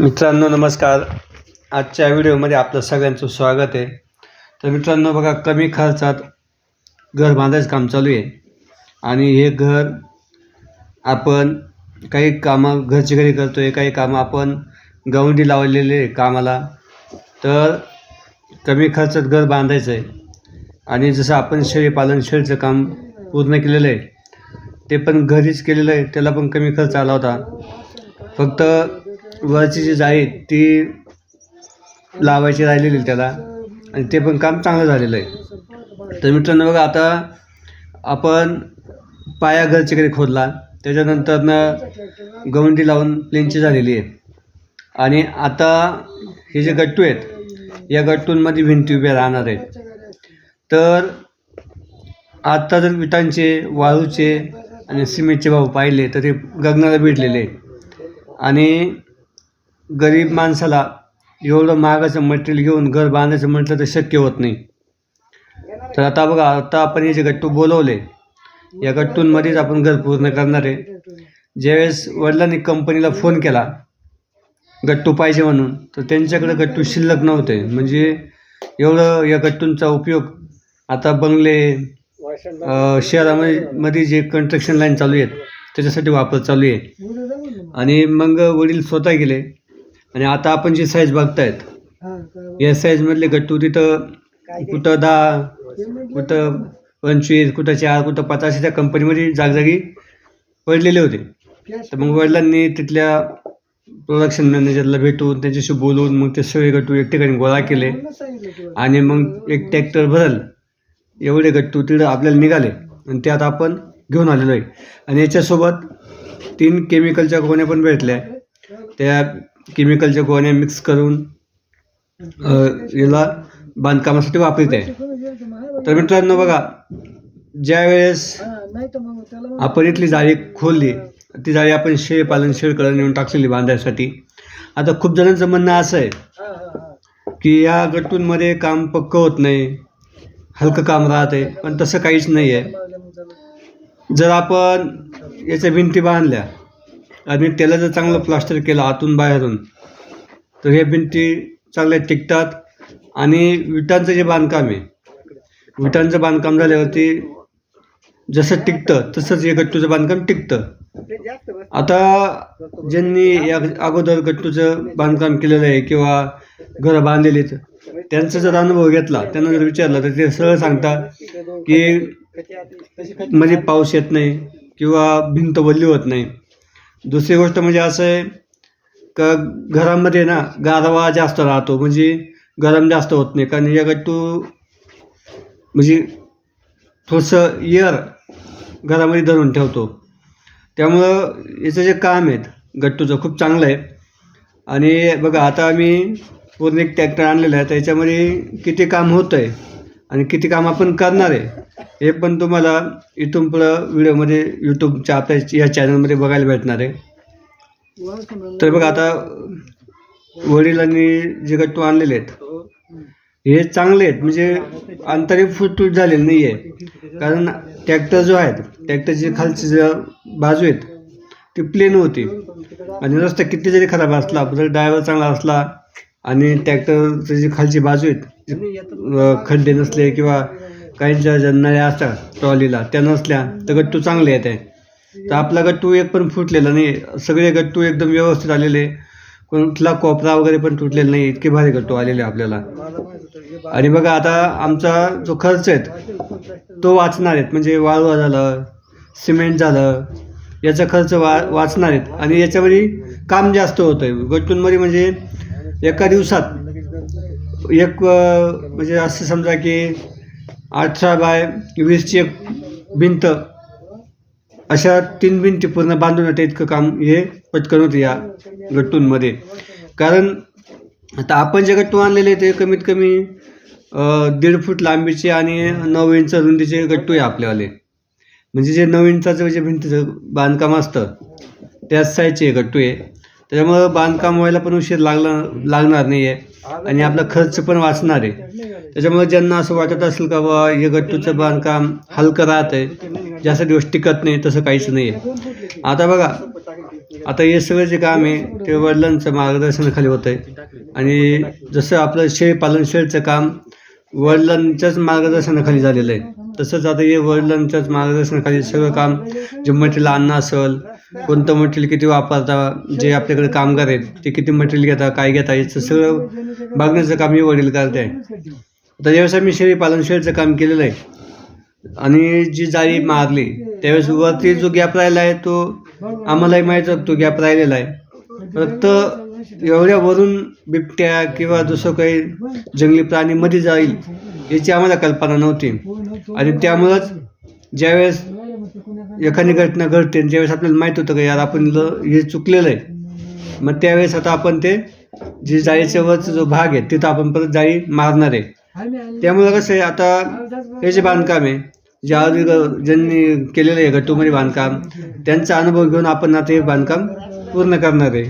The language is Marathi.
मित्रांनो नमस्कार. आजच्या व्हिडिओमध्ये आपलं सगळ्यांचं स्वागत आहे. तर मित्रांनो बघा कमी खर्चात घर बांधायचं काम चालू आहे. आणि हे घर आपण काही कामं घरची घरी करतो आहे काही कामं आपण गवंडी लावलेले आहे कामाला. तर कमी खर्चात घर बांधायचं आहे. आणि जसं आपण शेळीपालन शेळीचं काम पूर्ण केलेलं आहे ते पण घरीच केलेलं आहे त्याला पण कमी खर्च आला होता. फक्त वरची जी जाळी ती लावायची राहिलेली त्याला. आणि ते पण काम चांगलं झालेलं आहे. तर मित्रांनो बघा आता आपण पाया घरची खोदला त्याच्यानंतरनं गवंडी लावून प्लेनची झालेली आहे. आणि आता हे जे गट्टू आहेत या गट्टूंमध्ये भिंती उभ्या राहणार आहेत. तर आत्ता जर विटांचे वाळूचे आणि सिमेंटचे भाव पाहिले तर ते गगनाला भिडलेले आणि गरीब माणसाला एवढं महागाचं मटेरियल घेऊन घर बांधायचं म्हटलं तर शक्य होत नाही. तर आता बघा आता आपण हे जे गट्टू बोलवले या गट्टूंमध्येच आपण घर पूर्ण करणार आहे. ज्यावेळेस वडिलांनी कंपनीला फोन केला गट्टू पाहिजे म्हणून तर त्यांच्याकडे गट्टू शिल्लक नव्हते. म्हणजे एवढं या गट्टूंचा उपयोग आता बंगले शहरामध्ये मध्ये जे कन्स्ट्रक्शन लाईन चालू आहेत त्याच्यासाठी वापर चालू आहे. आणि मग वडील स्वतः गेले. आणि आता आपण जी साईज बघतायत या साईजमधले गट्टू तिथं कुठं दहा कुठं पंचवीस कुठं चार कुठं पचास त्या कंपनीमध्ये जागजागी पडलेले होते. तर मग वडिलांनी तिथल्या प्रोडक्शन मॅनेजरला भेटून त्यांच्याशी बोलून मग ते सगळे गट्टू एक ठिकाणी गोळा केले. आणि मग एक ट्रॅक्टर भरल. एवढे गट्टू तिथं आपल्याला निघाले. आणि ते आता आपण घेऊन आलेलो आहे. आणि याच्यासोबत तीन केमिकलच्या गोण्या पण भेटल्या. त्या केमिकलच्या गोण्या मिक्स करून याला बांधकामासाठी वापरत. आहे तर मित्रांनो बघा ज्यावेळेस आपण इथली जाळी खोलली ती जाळी आपण शेळपालन शेळकडं नेऊन टाकलेली बांधायसाठी. आता खूप जणांचं म्हणणं असं आहे की या गट्टूंमध्ये काम पक्क होत नाही हलकं काम राहते पण तसं काहीच नाही आहे जर आपण याच्या भिंती बांधल्या आणि त्याला जर चांगलं प्लास्टर केलं आतून बाहेरून तर हे भिंती चांगल्या टिकतात. आणि विटांचं जे बांधकाम आहे विटांचं बांधकाम झाल्यावरती जसं टिकतं तसंच हे गट्टूचं बांधकाम टिकतं. आता ज्यांनी या अगोदर गट्टूचं बांधकाम केलेलं आहे किंवा घरं बांधलेली आहेत त्यांचा जर अनुभव घेतला त्यांना जर विचारलं तर ते सरळ सांगतात की मध्ये पाऊस येत नाही किंवा भिंत वल्ली होत नाही. दुसरी गोष्ट म्हणजे असं आहे का घरामध्ये ना गारवा जास्त राहतो म्हणजे गरम जास्त होत नाही. कारण या गट्टू म्हणजे थोडंसं एअर घरामध्ये धरून ठेवतो. त्यामुळं याचं जे काम आहेत गट्टूचं खूप चांगलं आहे. आणि बघा आता आम्ही पूर्ण एक ट्रॅक्टर आणलेला आहे त्याच्यामध्ये किती काम होतं आहे आणि किती काम आपण करणार आहे हे पण तुम्हाला इथून पुढं व्हिडिओमध्ये यूट्यूबच्या आपल्या या चॅनलमध्ये बघायला भेटणार आहे. तर बघा आता वडिलांनी जे गट्टू आणलेले आहेत हे चांगले आहेत. म्हणजे अंतरी फुटूट झालेली नाही आहे कारण ट्रॅक्टर जो आहे ट्रॅक्टरची खालची जे बाजू आहेत ती प्लेन होती. आणि रस्ता किती जरी खराब असला जर ड्रायव्हर चांगला असला आणि ट्रॅक्टरची जी खालची बाजू आहेत खड्डे नसले किंवा काहींच्या ज्या नळ्या असतात ट्रॉलीला त्या नसल्या तर गट्टू चांगले येत. आहे तर आपला गट्टू एक पण फुटलेला नाही. सगळे गट्टू एकदम व्यवस्थित आलेले. कुठला कोपरा वगैरे पण तुटलेला नाही. इतके भारी गट्टू आलेले आपल्याला. आणि बघा आता आमचा जो खर्च आहे तो वाचणार आहेत. म्हणजे वाळवा झालं सिमेंट झालं याचा खर्च वा वाचणार आहेत. आणि याच्यामध्ये काम जास्त होतं आहे गट्टूंमध्ये म्हणजे एका दिवसात एक म्हणजे असं समजा की अठरा बाय वीसची एक भिंत अशा तीन भिंती पूर्ण बांधून येते इतकं काम हे पटकन होतं या गट्टूंमध्ये कारण आता आपण जे गट्टू आणलेले ते कमीत कमी दीड फूट लांबीचे आणि नऊ इंच रुंदीचे गट्टू आहे आपल्यावाले. म्हणजे जे नऊ इंचाचं जे भिंतीचं बांधकाम असतं त्याच साईजचे गट्टू आहे. त्याच्यामुळं बांधकाम व्हायला पण उशीर लागला लागणार नाही आहे आणि आपला खर्च पण वाचणार आहे. त्याच्यामुळे ज्यांना असं वाटत असेल का बा हे गट्टूचं बांधकाम हलकं राहत आहे जास्त दिवस टिकत नाही तसं काहीच नाही आहे आता बघा आता हे सगळं जे काम आहे ते वडिलांचं मार्गदर्शनाखाली होतं आहे आणि जसं आपलं शेळीपालन शेळीचं काम वडिलांच्याच मार्गदर्शनाखाली झालेलं आहे तसंच आता हे वडिलांच्याच मार्गदर्शनाखाली सगळं काम जे मटेरियल आणणं असेल कोणतं मटेरियल किती वापरता जे आपल्याकडे कामगार आहेत ते किती मटेरियल घेता काय घेता याचं सगळं बघण्याचं काम हे वडील करत आहे. आता ज्यावेळेस आम्ही शेळीपालन शेळीचं काम केलेलं आहे आणि जी जाळी मारली त्यावेळेस वरती जो गॅप राहिला आहे तो आम्हालाही माहीत तो गॅप राहिलेला आहे. फक्त एवढ्या वरून बिबट्या किंवा दुसरं काही जंगली प्राणी मध्ये जाईल याची आम्हाला कल्पना नव्हती. आणि त्यामुळंच ज्यावेळेस एखादी घटना घडते ज्यावेळेस आपल्याला माहीत होतं की यार आपण ल हे चुकलेलं आहे मग त्यावेळेस आता आपण ते जे जाळीच्या वरचा जो भाग आहे तिथं आपण परत जाळी मारणार आहे. त्यामुळं कसं आहे आता हे जे बांधकाम आहे जे आधी ग- ज्यांनी केलेलं आहे गट्टूमध्ये बांधकाम त्यांचा अनुभव घेऊन आपण आता हे बांधकाम पूर्ण करणार आहे.